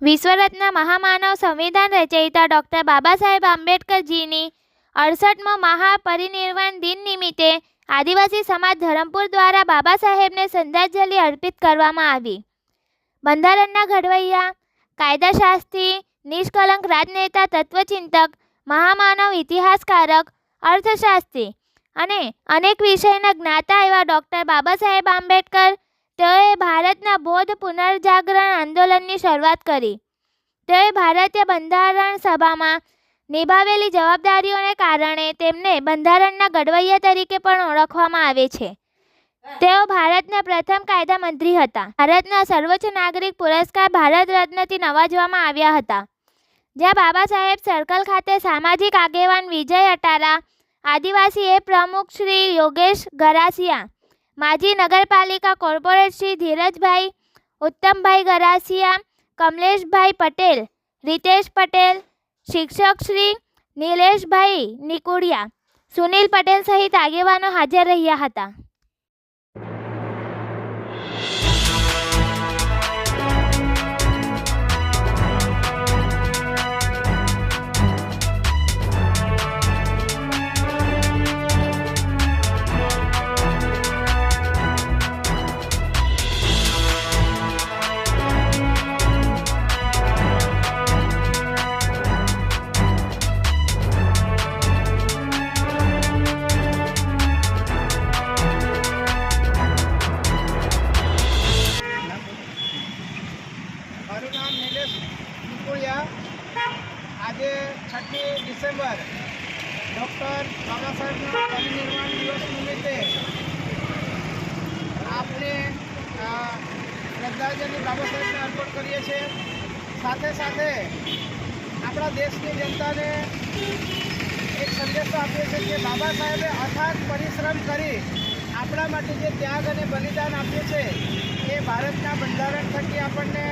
વિશ્વરત્ન મહામાનવ સંવિધાન રચયિતા ડૉક્ટર બાબા સાહેબ આંબેડકરજીની અડસઠમો મહાપરિનિર્વાણ દિન નિમિત્તે આદિવાસી સમાજ ધરમપુર દ્વારા બાબા સાહેબને શ્રદ્ધાંજલિ અર્પિત કરવામાં આવી. બંધારણના ઘડવૈયા, કાયદાશાસ્ત્રી, નિષ્કલંક રાજનેતા, તત્વચિંતક, મહામાનવ ઇતિહાસકારક, અર્થશાસ્ત્રી અને અનેક વિષયના જ્ઞાતા એવા ડૉક્ટર બાબા સાહેબ આંબેડકર તેઓએ ભારતના બૌદ્ધ પુનર્જાગરણ આંદોલનની શરૂઆત કરી. તેઓએ ભારતીય બંધારણ સભામાં નિભાવેલી જવાબદારીઓને કારણે તેમને બંધારણના ઘડવૈયા તરીકે પણ ઓળખવામાં આવે છે. તેઓ ભારતના પ્રથમ કાયદા મંત્રી હતા. ભારતના સર્વોચ્ચ નાગરિક પુરસ્કાર ભારત રત્નથી નવાજવામાં આવ્યા હતા. જ્યાં બાબા સાહેબ સર્કલ ખાતે સામાજિક આગેવાન વિજય અટારા, આદિવાસી એ પ્રમુખ શ્રી યોગેશ ગરાસિયા માજી નગરપાલિકા કોર્પોરેટ શ્રી ધીરજભાઈ, ઉત્તમભાઈ ગરાસિયા, કમલેશભાઈ પટેલ, રીતેશ પટેલ, શિક્ષક શ્રી નિલેશભાઈ નિકુડિયા, સુનિલ પટેલ સહિત આગેવાનો હાજર રહ્યા હતા. નામ નિલેશ કુકુળિયા આજે છઠ્ઠી ડિસેમ્બર ડૉક્ટર બાબા સાહેબના પરિનિર્વાણ દિવસ નિમિત્તે આપણે શ્રદ્ધાંજલિ બાબા સાહેબને અર્પણ કરીએ છીએ સાથે સાથે આપણા દેશની જનતાને એક સંદેશો આપીએ છીએ કે બાબા સાહેબે અથાગ પરિશ્રમ કરી આપણા માટે જે ત્યાગ અને બલિદાન આપ્યું છે, એ ભારતના બંધારણ થકી આપણને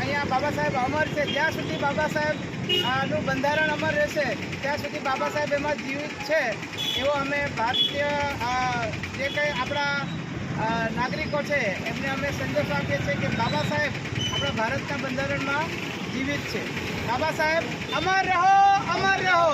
અહીંયા બાબા સાહેબ અમર છે, જ્યાં સુધી બાબા સાહેબનું બંધારણ અમર રહેશે, ત્યાં સુધી બાબા સાહેબ એમાં જીવિત છે, એવો અમે ભારતીય જે કંઈ આપણા નાગરિકો છે, એમને અમે સંદેશ આપીએ છીએ કે બાબા સાહેબ આપણા ભારતના બંધારણમાં જીવિત છે. બાબા સાહેબ, અમર રહો અમર રહો.